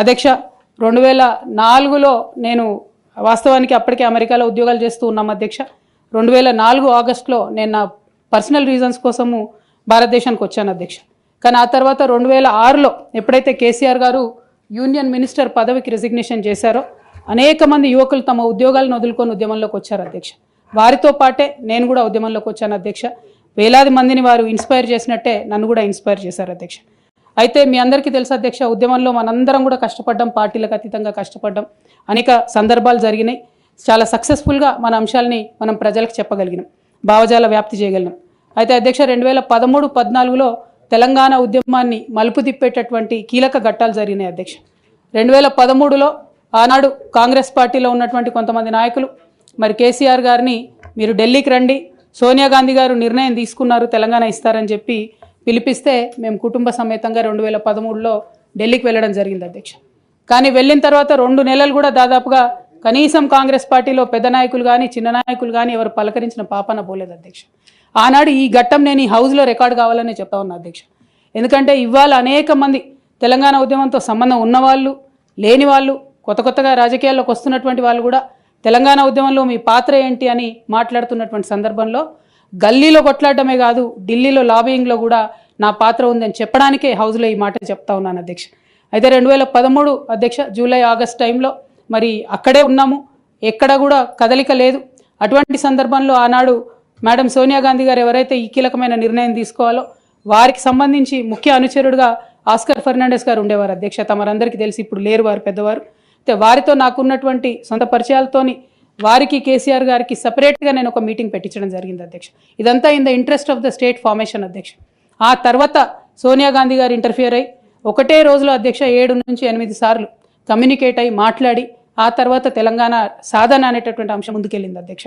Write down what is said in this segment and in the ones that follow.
అధ్యక్ష రెండు వేల నాలుగులో నేను వాస్తవానికి అప్పటికే అమెరికాలో ఉద్యోగాలు చేస్తూ ఉన్నాం అధ్యక్ష. రెండు వేల నాలుగు ఆగస్టులో నేను నా పర్సనల్ రీజన్స్ కోసము భారతదేశానికి వచ్చాను అధ్యక్ష. కానీ ఆ తర్వాత రెండు వేల ఆరులో ఎప్పుడైతే కేసీఆర్ గారు యూనియన్ మినిస్టర్ పదవికి రిజిగ్నేషన్ చేశారో అనేక మంది యువకులు తమ ఉద్యోగాలను వదులుకొని ఉద్యమంలోకి వచ్చారు అధ్యక్ష. వారితో పాటే నేను కూడా ఉద్యమంలోకి వచ్చాను అధ్యక్ష. వేలాది మందిని వారు ఇన్స్పైర్ చేసినట్టే నన్ను కూడా ఇన్స్పైర్ చేశారు అధ్యక్ష. అయితే మీ అందరికీ తెలుసు అధ్యక్ష ఉద్యమంలో మనందరం కూడా కష్టపడ్డాం పార్టీలకు అతీతంగా కష్టపడ్డాం. అనేక సందర్భాలు జరిగినాయి. చాలా సక్సెస్ఫుల్గా మన అంశాలని మనం ప్రజలకు చెప్పగలిగినాం. భావజాల వ్యాప్తి చేయగలిగినాం. అయితే అధ్యక్ష రెండు వేల పదమూడు పద్నాలుగులో తెలంగాణ ఉద్యమాన్ని మలుపు తిప్పేటటువంటి కీలక ఘట్టాలు జరిగినాయి అధ్యక్ష. రెండు వేల పదమూడులో ఆనాడు కాంగ్రెస్ పార్టీలో ఉన్నటువంటి కొంతమంది నాయకులు మరి కేసీఆర్ గారిని మీరు ఢిల్లీకి రండి సోనియా గాంధీ గారు నిర్ణయం తీసుకున్నారు తెలంగాణ ఇస్తారని చెప్పి పిలిపిస్తే మేము కుటుంబ సమేతంగా రెండు వేల పదమూడులో ఢిల్లీకి వెళ్ళడం జరిగింది అధ్యక్ష. కానీ వెళ్ళిన తర్వాత రెండు నెలలు కూడా దాదాపుగా కనీసం కాంగ్రెస్ పార్టీలో పెద్ద నాయకులు కానీ చిన్న నాయకులు కానీ ఎవరు పలకరించిన పాపన పోలేదు అధ్యక్ష. ఆనాడు ఈ ఘట్టం నేను ఈ హౌస్లో రికార్డు కావాలని చెప్తా ఉన్నా అధ్యక్ష. ఎందుకంటే ఇవాళ అనేక మంది తెలంగాణ ఉద్యమంతో సంబంధం ఉన్నవాళ్ళు లేని వాళ్ళు కొత్త కొత్తగా రాజకీయాల్లోకి వస్తున్నటువంటి వాళ్ళు కూడా తెలంగాణ ఉద్యమంలో మీ పాత్ర ఏంటి అని మాట్లాడుతున్నటువంటి సందర్భంలో గల్లీలో కొట్లాడటమే కాదు ఢిల్లీలో లాబింగ్లో కూడా నా పాత్ర ఉందని చెప్పడానికే హౌస్లో ఈ మాట చెప్తా ఉన్నాను అధ్యక్ష. అయితే రెండు వేల పదమూడు అధ్యక్ష జూలై ఆగస్ట్ టైంలో మరి అక్కడే ఉన్నాము. ఎక్కడ కూడా కదలిక లేదు. అటువంటి సందర్భంలో ఆనాడు మేడం సోనియా గాంధీ గారు ఎవరైతే ఈ కీలకమైన నిర్ణయం తీసుకోవాలో వారికి సంబంధించి ముఖ్య అనుచరుడుగా ఆస్కర్ ఫెర్నాండెస్ గారు ఉండేవారు అధ్యక్ష. తమరందరికీ తెలిసి ఇప్పుడు లేరు వారు పెద్దవారు. అయితే వారితో నాకున్నటువంటి సొంత పరిచయాలతోని వారికి కేసీఆర్ గారికి సపరేట్గా నేను ఒక మీటింగ్ పెట్టించడం జరిగింది అధ్యక్ష. ఇదంతా in the interest of the state formation అధ్యక్ష. ఆ తర్వాత సోనియా గాంధీ గారు ఇంటర్ఫియర్ అయ్యి ఒకటే రోజులో అధ్యక్ష ఏడు నుంచి ఎనిమిది సార్లు కమ్యూనికేట్ అయ్యి మాట్లాడి ఆ తర్వాత తెలంగాణ సాధన అనేటటువంటి అంశం ముందుకెళ్ళింది అధ్యక్ష.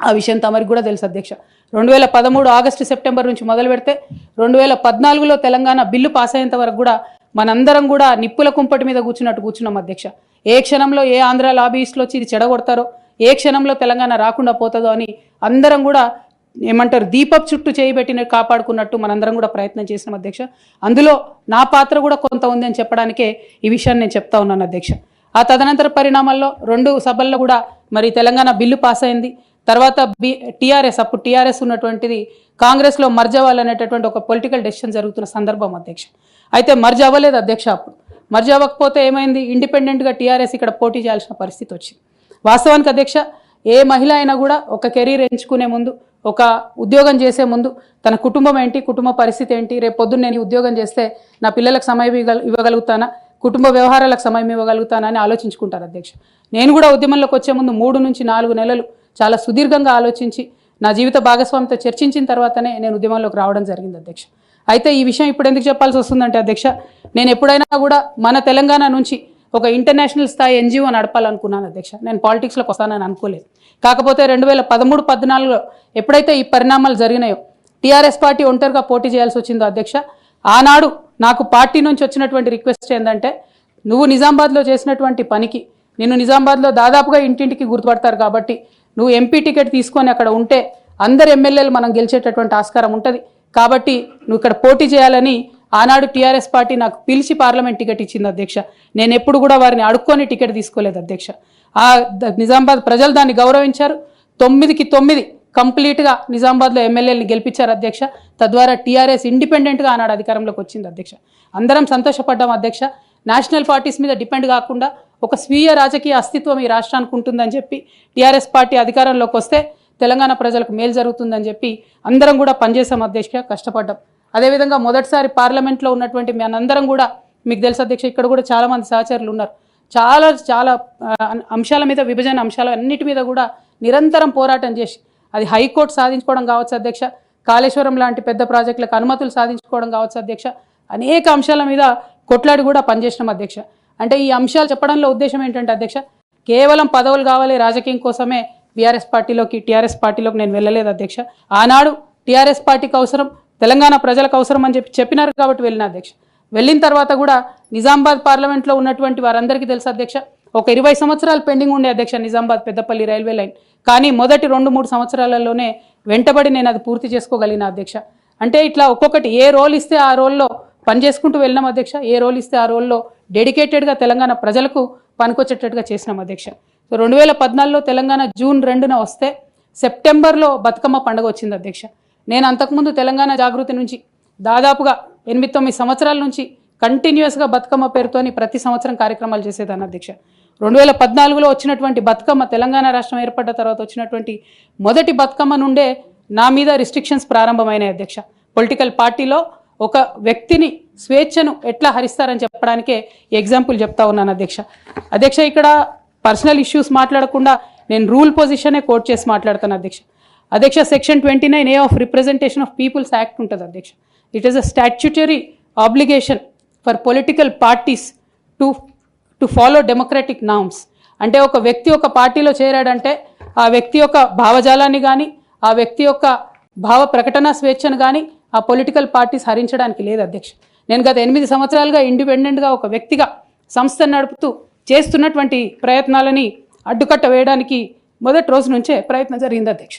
ఆ విషయం తమరికి కూడా తెలుసు అధ్యక్ష. రెండు వేల పదమూడు ఆగస్టు సెప్టెంబర్ నుంచి మొదలు పెడితే రెండు వేల పద్నాలుగులో తెలంగాణ బిల్లు పాస్ అయ్యేంత వరకు కూడా మనందరం కూడా నిప్పుల కుంపటి మీద కూర్చున్నట్టు కూర్చున్నాం అధ్యక్ష. ఏ క్షణంలో ఏ ఆంధ్ర లాబీస్లో వచ్చి ఇది చెడగొడతారో ఏ క్షణంలో తెలంగాణ రాకుండా పోతుందో అని అందరం కూడా ఏమంటారు దీపప్ చుట్టూ చేయబెట్టిన కాపాడుకున్నట్టు మనందరం కూడా ప్రయత్నం చేసినాం అధ్యక్ష. అందులో నా పాత్ర కూడా కొంత ఉంది అని చెప్పడానికే ఈ విషయాన్ని నేను చెప్తా ఉన్నాను అధ్యక్ష. ఆ తదనంతర పరిణామాల్లో రెండు సభల్లో కూడా మరి తెలంగాణ బిల్లు పాస్ అయింది. తర్వాత బి టీఆర్ఎస్ అప్పుడు టీఆర్ఎస్ ఉన్నటువంటిది కాంగ్రెస్లో మర్జ్ అవ్వాలనేటటువంటి ఒక పొలిటికల్ డెసిషన్ జరుగుతున్న సందర్భం అధ్యక్ష. అయితే మర్జ్ అవ్వలేదు అధ్యక్ష అప్పుడు. మర్జ్ అవ్వకపోతే ఏమైంది? ఇండిపెండెంట్గా టీఆర్ఎస్ ఇక్కడ పోటీ చేయాల్సిన పరిస్థితి వచ్చింది. వాస్తవానికి అధ్యక్ష ఏ మహిళ అయినా కూడా ఒక కెరీర్ ఎంచుకునే ముందు ఒక ఉద్యోగం చేసే ముందు తన కుటుంబం ఏంటి కుటుంబ పరిస్థితి ఏంటి రేపు పొద్దున్న నేను ఉద్యోగం చేస్తే నా పిల్లలకు సమయం ఇవ్వగలుగుతానా కుటుంబ వ్యవహారాలకు సమయం ఇవ్వగలుగుతానా అని ఆలోచించుకుంటారు అధ్యక్ష. నేను కూడా ఉద్యమంలోకి వచ్చే ముందు మూడు నుంచి నాలుగు నెలలు చాలా సుదీర్ఘంగా ఆలోచించి నా జీవిత భాగస్వామితో చర్చించిన తర్వాతనే నేను ఉద్యమంలోకి రావడం జరిగింది అధ్యక్ష. అయితే ఈ విషయం ఇప్పుడు ఎందుకు చెప్పాల్సి వస్తుందంటే అధ్యక్ష నేను ఎప్పుడైనా కూడా మన తెలంగాణ నుంచి ఒక ఇంటర్నేషనల్ స్థాయి ఎన్జిఓ నడపాలనుకున్నాను అధ్యక్ష. నేను పాలిటిక్స్లోకి వస్తానని అనుకోలేదు. కాకపోతే రెండు వేల పదమూడు పద్నాలుగులో ఎప్పుడైతే ఈ పరిణామాలు జరిగినాయో టీఆర్ఎస్ పార్టీ ఒంటరిగా పోటీ చేయాల్సి వచ్చిందో అధ్యక్ష ఆనాడు నాకు పార్టీ నుంచి వచ్చినటువంటి రిక్వెస్ట్ ఏంటంటే నువ్వు నిజామాబాద్లో చేసినటువంటి పనికి నిన్ను నిజామాబాద్లో దాదాపుగా ఇంటింటికి గుర్తుపడతారు కాబట్టి నువ్వు ఎంపీ టికెట్ తీసుకొని అక్కడ ఉంటే అందరు ఎమ్మెల్యేలు మనం గెలిచేటటువంటి ఆస్కారం ఉంటుంది. కాబట్టి నువ్వు ఇక్కడ పోటీ చేయాలని ఆనాడు టీఆర్ఎస్ పార్టీ నాకు పిలిచి పార్లమెంట్ టికెట్ ఇచ్చింది అధ్యక్ష. నేను ఎప్పుడు కూడా వారిని అడుక్కొని టికెట్ తీసుకోలేదు అధ్యక్ష. ఆ ద- నిజామాబాద్ ప్రజలు దాన్ని గౌరవించారు. తొమ్మిదికి తొమ్మిది కంప్లీట్గా నిజామాబాద్లో ఎమ్మెల్యేని గెలిపించారు అధ్యక్ష. తద్వారా టీఆర్ఎస్ ఇండిపెండెంట్గా ఆనాడు అధికారంలోకి వచ్చింది అధ్యక్ష. అందరం సంతోషపడ్డాం అధ్యక్ష. నేషనల్ పార్టీస్ మీద డిపెండ్ కాకుండా ఒక స్వీయ రాజకీయ అస్తిత్వం ఈ రాష్ట్రానికి ఉంటుందని చెప్పి టీఆర్ఎస్ పార్టీ అధికారంలోకి వస్తే తెలంగాణ ప్రజలకు మేలు జరుగుతుందని చెప్పి అందరం కూడా పనిచేసాం అధ్యక్ష. కష్టపడ్డాం. అదేవిధంగా మొదటిసారి పార్లమెంట్లో ఉన్నటువంటి మనందరం కూడా మీకు తెలుసు అధ్యక్ష ఇక్కడ కూడా చాలామంది సహచరులు ఉన్నారు. చాలా చాలా అంశాల మీద విభజన అంశాల అన్నిటి మీద కూడా నిరంతరం పోరాటం చేసి అది హైకోర్టు సాధించుకోవడం కావచ్చు అధ్యక్ష కాళేశ్వరం లాంటి పెద్ద ప్రాజెక్టులకు అనుమతులు సాధించుకోవడం కావచ్చు అధ్యక్ష అనేక అంశాల మీద కొట్లాడి కూడా పనిచేసినాం అధ్యక్ష. అంటే ఈ అంశాలు చెప్పడంలో ఉద్దేశం ఏంటంటే అధ్యక్ష కేవలం పదవులు కావాలి రాజకీయం కోసమే బీఆర్ఎస్ పార్టీలోకి టీఆర్ఎస్ పార్టీలోకి నేను వెళ్ళలేదు అధ్యక్ష. ఆనాడు టీఆర్ఎస్ పార్టీకి అవసరం తెలంగాణ ప్రజలకు అవసరం అని చెప్పి చెప్పినారు కాబట్టి వెళ్ళిన అధ్యక్ష. వెళ్ళిన తర్వాత కూడా నిజామాబాద్ పార్లమెంట్లో ఉన్నటువంటి వారందరికీ తెలుసు అధ్యక్ష. ఒక ఇరవై సంవత్సరాలు పెండింగ్ ఉండే అధ్యక్ష నిజామాబాద్ పెద్దపల్లి రైల్వే లైన్. కానీ మొదటి రెండు మూడు సంవత్సరాలలోనే వెంటబడి నేను అది పూర్తి చేసుకోగలిగిన అధ్యక్ష. అంటే ఇట్లా ఒక్కొక్కటి ఏ రోల్ ఇస్తే ఆ రోల్లో పని చేసుకుంటూ వెళ్ళినాం అధ్యక్ష. ఏ రోల్ ఇస్తే ఆ రోల్లో డెడికేటెడ్గా తెలంగాణ ప్రజలకు పనికొచ్చేటట్టుగా చేసినాం అధ్యక్ష. సో రెండు వేల పద్నాలుగులో తెలంగాణ జూన్ రెండున వస్తే సెప్టెంబర్లో బతుకమ్మ పండుగ వచ్చింది అధ్యక్ష. నేను అంతకుముందు తెలంగాణ జాగృతి నుంచి దాదాపుగా ఎనిమిది తొమ్మిది సంవత్సరాల నుంచి కంటిన్యూస్గా బతుకమ్మ పేరుతోని ప్రతి సంవత్సరం కార్యక్రమాలు చేసేదాన్ని అధ్యక్ష. రెండు వేల పద్నాలుగులో వచ్చినటువంటి బతుకమ్మ తెలంగాణ రాష్ట్రం ఏర్పడ్డ తర్వాత వచ్చినటువంటి మొదటి బతుకమ్మ నుండే నా మీద రిస్ట్రిక్షన్స్ ప్రారంభమైనాయి అధ్యక్ష. పొలిటికల్ పార్టీలో ఒక వ్యక్తిని స్వేచ్ఛను ఎట్లా హరిస్తారని చెప్పడానికే ఎగ్జాంపుల్ చెప్తా ఉన్నాను అధ్యక్ష. అధ్యక్ష ఇక్కడ పర్సనల్ ఇష్యూస్ మాట్లాడకుండా నేను రూల్ పొజిషనే కోట్ చేసి మాట్లాడతాను అధ్యక్ష. అధ్యక్ష section twenty nine A of representation of peoples act ఉంటుంది అధ్యక్ష. It is a statutory obligation for political parties to to follow democratic norms అంటే ఒక వ్యక్తి ఒక పార్టీలో చేరాడంటే ఆ వ్యక్తి యొక్క భావజాలాన్ని కానీ ఆ వ్యక్తి యొక్క భావ ప్రకటన స్వేచ్ఛను కానీ ఆ పొలిటికల్ పార్టీస్ హరించడానికి లేదు అధ్యక్ష. నేను గత ఎనిమిది సంవత్సరాలుగా ఇండిపెండెంట్గా ఒక వ్యక్తిగా సంస్థ నడుపుతూ చేస్తున్నటువంటి ప్రయత్నాలని అడ్డుకట్ట వేయడానికి మొదటి రోజు నుంచే ప్రయత్నం జరిగింది అధ్యక్ష.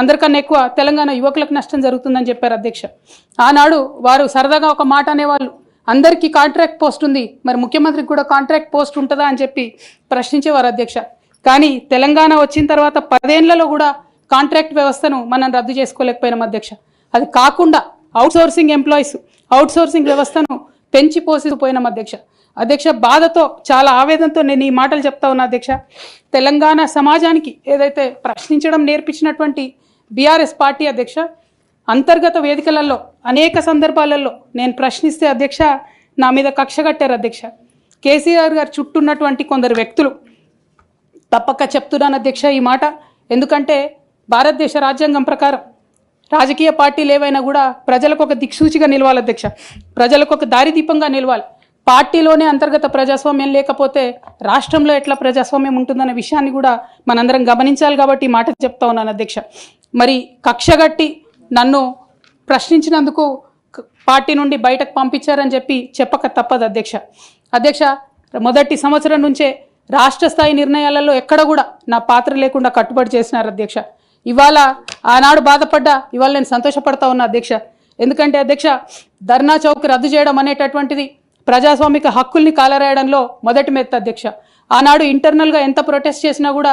అందరికన్నా ఎక్కువ తెలంగాణ యువకులకు నష్టం జరుగుతుందని చెప్పారు అధ్యక్ష. ఆనాడు వారు సరదాగా ఒక మాట అనేవాళ్ళు. అందరికీ కాంట్రాక్ట్ పోస్ట్ ఉంది. మరి ముఖ్యమంత్రికి కూడా కాంట్రాక్ట్ పోస్ట్ ఉంటుందా అని చెప్పి ప్రశ్నించేవారు అధ్యక్ష. కానీ తెలంగాణ వచ్చిన తర్వాత పదేళ్ళలో కూడా కాంట్రాక్ట్ వ్యవస్థను మనం రద్దు చేసుకోలేకపోయినాం అధ్యక్ష. అది కాకుండా అవుట్సోర్సింగ్ ఎంప్లాయీస్ అవుట్సోర్సింగ్ వ్యవస్థను పెంచి పోసిపోయినాం అధ్యక్ష. అధ్యక్ష బాధతో చాలా ఆవేదనతో నేను ఈ మాటలు చెప్తా ఉన్నా అధ్యక్ష. తెలంగాణ సమాజానికి ఏదైతే ప్రశ్నించడం నేర్పించినటువంటి బీఆర్ఎస్ పార్టీ అధ్యక్ష అంతర్గత వేదికలలో అనేక సందర్భాలలో నేను ప్రశ్నిస్తే అధ్యక్ష నా మీద కక్ష కట్టారు అధ్యక్ష. కేసీఆర్ గారు చుట్టూన్నటువంటి కొందరు వ్యక్తులు తప్పక చెప్తున్నాను అధ్యక్ష ఈ మాట. ఎందుకంటే భారతదేశ రాజ్యాంగం ప్రకారం రాజకీయ పార్టీలు ఏవైనా కూడా ప్రజలకు ఒక దిక్సూచిగా నిలవాలి అధ్యక్ష. ప్రజలకు ఒక దారిదీపంగా నిలవాలి. పార్టీలోనే అంతర్గత ప్రజాస్వామ్యం లేకపోతే రాష్ట్రంలో ఎట్లా ప్రజాస్వామ్యం ఉంటుందనే విషయాన్ని కూడా మనందరం గమనించాలి కాబట్టి ఈ మాట చెప్తా ఉన్నాను అధ్యక్ష. మరి కక్షగట్టి నన్ను ప్రశ్నించినందుకు పార్టీ నుండి బయటకు పంపించారని చెప్పి చెప్పక తప్పదు అధ్యక్ష. అధ్యక్ష మొదటి సంవత్సరం నుంచే రాష్ట్ర స్థాయి నిర్ణయాలలో ఎక్కడ కూడా నా పాత్ర లేకుండా కట్టుబడి చేసినారు అధ్యక్ష. ఇవాళ ఆనాడు బాధపడ్డా ఇవాళ నేను సంతోషపడతా ఉన్నా అధ్యక్ష. ఎందుకంటే అధ్యక్ష ధర్నా చౌక్ రద్దు చేయడం అనేటటువంటిది ప్రజాస్వామిక హక్కుల్ని కాలరాయడంలో మొదటి మెత్త అధ్యక్ష. ఆనాడు ఇంటర్నల్గా ఎంత ప్రొటెస్ట్ చేసినా కూడా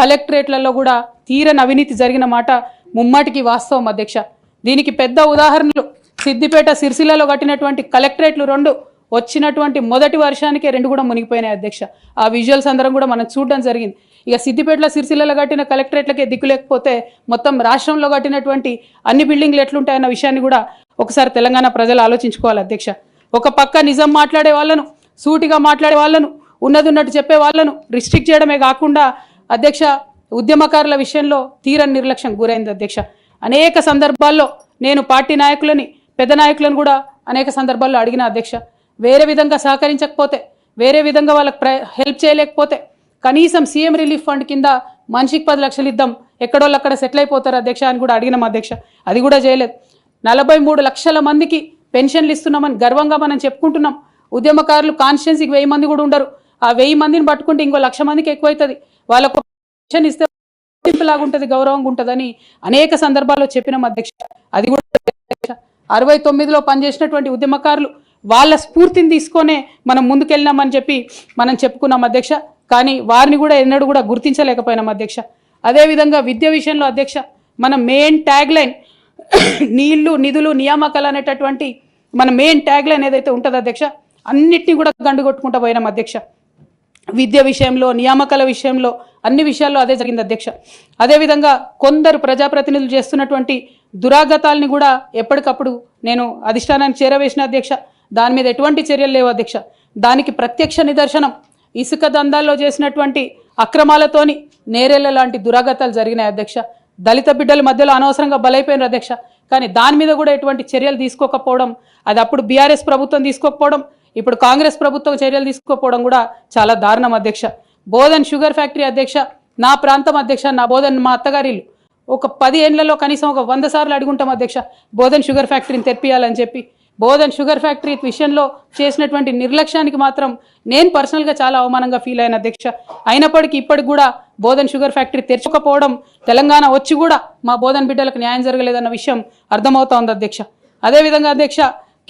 కలెక్టరేట్లలో కూడా తీరని అవినీతి జరిగిన మాట ముమ్మాటికి వాస్తవం అధ్యక్ష. దీనికి పెద్ద ఉదాహరణలు సిద్దిపేట సిరిసిల్లలో కట్టినటువంటి కలెక్టరేట్లు రెండు వచ్చినటువంటి మొదటి వర్షానికే రెండు కూడా మునిగిపోయినాయి అధ్యక్ష. ఆ విజువల్స్ అందరం కూడా మనం చూడడం జరిగింది. ఇక సిద్దిపేటలో సిరిసిల్లలో కట్టిన కలెక్టరేట్లకే దిక్కు లేకపోతే మొత్తం రాష్ట్రంలో కట్టినటువంటి అన్ని బిల్డింగ్లు ఎట్లుంటాయన్న విషయాన్ని కూడా ఒకసారి తెలంగాణ ప్రజలు ఆలోచించుకోవాలి అధ్యక్ష. ఒక పక్క నిజం మాట్లాడే వాళ్ళను సూటిగా మాట్లాడే వాళ్ళను ఉన్నది ఉన్నట్టు చెప్పే వాళ్ళను రిస్ట్రిక్ట్ చేయడమే కాకుండా అధ్యక్ష ఉద్యమకారుల విషయంలో తీరని నిర్లక్ష్యం గురైంది అధ్యక్ష. అనేక సందర్భాల్లో నేను పార్టీ నాయకులని పెద్ద నాయకులను కూడా అనేక సందర్భాల్లో అడిగిన అధ్యక్ష. వేరే విధంగా సహకరించకపోతే వేరే విధంగా వాళ్ళకి ప్ర హెల్ప్ చేయలేకపోతే కనీసం సీఎం రిలీఫ్ ఫండ్ కింద మనిషికి పది లక్షలు ఇద్దాం ఎక్కడోళ్ళు అక్కడ సెటిల్ అయిపోతారు అధ్యక్ష అని కూడా అడిగినాం అధ్యక్ష. అది కూడా చేయలేదు. నలభై మూడు లక్షల మందికి పెన్షన్లు ఇస్తున్నామని గర్వంగా మనం చెప్పుకుంటున్నాం. ఉద్యమకారులు కాన్స్టిట్యున్సీకి వెయ్యి మంది కూడా ఉండరు. ఆ వెయ్యి మందిని పట్టుకుంటే ఇంకో లక్ష మందికి ఎక్కువైతుంది. వాళ్ళకు పెన్షన్ ఇస్తే లాగా ఉంటుంది గౌరవంగా ఉంటుందని అనేక సందర్భాల్లో చెప్పిన అధ్యక్ష. అది కూడా అధ్యక్ష. అరవై తొమ్మిదిలో పనిచేసినటువంటి ఉద్యమకారులు వాళ్ళ స్ఫూర్తిని తీసుకొనే మనం ముందుకెళ్ళినామని చెప్పి మనం చెప్పుకున్నాం అధ్యక్ష. కానీ వారిని కూడా ఎన్నడూ కూడా గుర్తించలేకపోయినాం అధ్యక్ష. అదేవిధంగా విద్య విషయంలో అధ్యక్ష మన మెయిన్ ట్యాగ్ లైన్ నీళ్ళు నిధులు నియామకాలు అనేటటువంటి మన మెయిన్ ట్యాగ్ లైన్ ఏదైతే ఉంటుందో అధ్యక్ష అన్నిటినీ కూడా గండుగొట్టుకుంటా పోయినాం అధ్యక్ష. విద్య విషయంలో నియామకాల విషయంలో అన్ని విషయాల్లో అదే జరిగింది అధ్యక్ష. అదేవిధంగా కొందరు ప్రజాప్రతినిధులు చేస్తున్నటువంటి దురాగతాల్ని కూడా ఎప్పటికప్పుడు నేను అధిష్టానానికి చేరవేసిన అధ్యక్ష. దాని మీద ఎటువంటి చర్యలు లేవు అధ్యక్ష. దానికి ప్రత్యక్ష నిదర్శనం ఇసుక దందాల్లో చేసినటువంటి అక్రమాలతోని నేరేళ్ళ లాంటి దురాగతాలు జరిగినాయి అధ్యక్ష. దళిత బిడ్డల మధ్యలో అనవసరంగా బలైపోయిన అధ్యక్ష. కానీ దాని మీద కూడా ఎటువంటి చర్యలు తీసుకోకపోవడం అది అప్పుడు బీఆర్ఎస్ ప్రభుత్వం తీసుకోకపోవడం ఇప్పుడు కాంగ్రెస్ ప్రభుత్వం చర్యలు తీసుకోకపోవడం కూడా చాలా దారుణం అధ్యక్ష. బోధన్ షుగర్ ఫ్యాక్టరీ అధ్యక్ష నా ప్రాంతం అధ్యక్ష నా బోధన్ మా అత్తగారి ఒక పది ఏళ్ళలో కనీసం ఒక వంద సార్లు అడుగుంటాం అధ్యక్ష. బోధన్ షుగర్ ఫ్యాక్టరీని తెప్పియాలని చెప్పి. బోధన్ షుగర్ ఫ్యాక్టరీ విషయంలో చేసినటువంటి నిర్లక్ష్యానికి మాత్రం నేను పర్సనల్గా చాలా అవమానంగా ఫీల్ అయిన అధ్యక్ష. అయినప్పటికీ ఇప్పటికి కూడా బోధన్ షుగర్ ఫ్యాక్టరీ తెరచకపోవడం తెలంగాణ వచ్చి కూడా మా బోధన్ బిడ్డలకు న్యాయం జరగలేదన్న విషయం అర్థమవుతోంది అధ్యక్ష. అదేవిధంగా అధ్యక్ష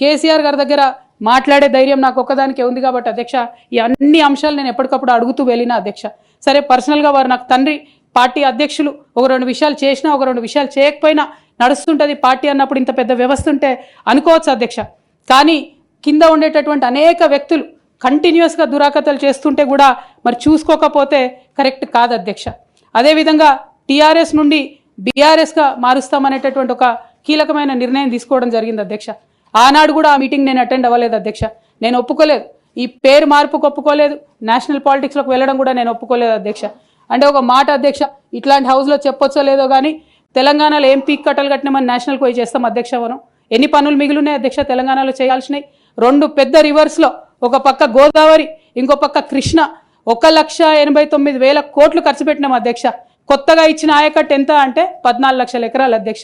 కేసీఆర్ గారి దగ్గర మాట్లాడే ధైర్యం నాకు ఒక్కదానికే ఉంది కాబట్టి అధ్యక్ష ఈ అన్ని అంశాలు నేను ఎప్పటికప్పుడు అడుగుతూ వెళ్ళిన అధ్యక్ష. సరే పర్సనల్గా వారు నాకు తండ్రి పార్టీ అధ్యక్షులు ఒక రెండు విషయాలు చేసినా ఒక రెండు విషయాలు చేయకపోయినా నడుస్తుంటుంది పార్టీ అన్నప్పుడు ఇంత పెద్ద వ్యవస్థ ఉంటే అనుకోవచ్చు అధ్యక్ష? కానీ కింద ఉండేటటువంటి అనేక వ్యక్తులు కంటిన్యూస్గా దురాకతలు చేస్తుంటే కూడా మరి చూసుకోకపోతే కరెక్ట్ కాదు అధ్యక్ష. అదేవిధంగా టీఆర్ఎస్ నుండి బీఆర్ఎస్గా మారుస్తామనేటటువంటి ఒక కీలకమైన నిర్ణయం తీసుకోవడం జరిగింది అధ్యక్ష. ఆనాడు కూడా ఆ మీటింగ్ నేను అటెండ్ అవ్వలేదు అధ్యక్ష. నేను ఒప్పుకోలేదు. ఈ పేరు మార్పుకు ఒప్పుకోలేదు. నేషనల్ పాలిటిక్స్లోకి వెళ్ళడం కూడా నేను ఒప్పుకోలేదు అధ్యక్ష. అంటే ఒక మాట అధ్యక్ష ఇట్లాంటి హౌస్లో చెప్పొచ్చో లేదో కానీ తెలంగాణలో ఏం పీక్ కట్టలు కట్టినామని నేషనల్కి పోయి చేస్తాం అధ్యక్ష మనం. ఎన్ని పనులు మిగిలినాయి అధ్యక్ష తెలంగాణలో చేయాల్సినవి? రెండు పెద్ద రివర్స్లో ఒక పక్క గోదావరి ఇంకో పక్క కృష్ణ. ఒక లక్ష ఎనభై తొమ్మిది వేల కోట్లు ఖర్చు పెట్టినాం అధ్యక్ష. కొత్తగా ఇచ్చిన ఆయకట్టు ఎంత అంటే పద్నాలుగు లక్షల ఎకరాలు అధ్యక్ష.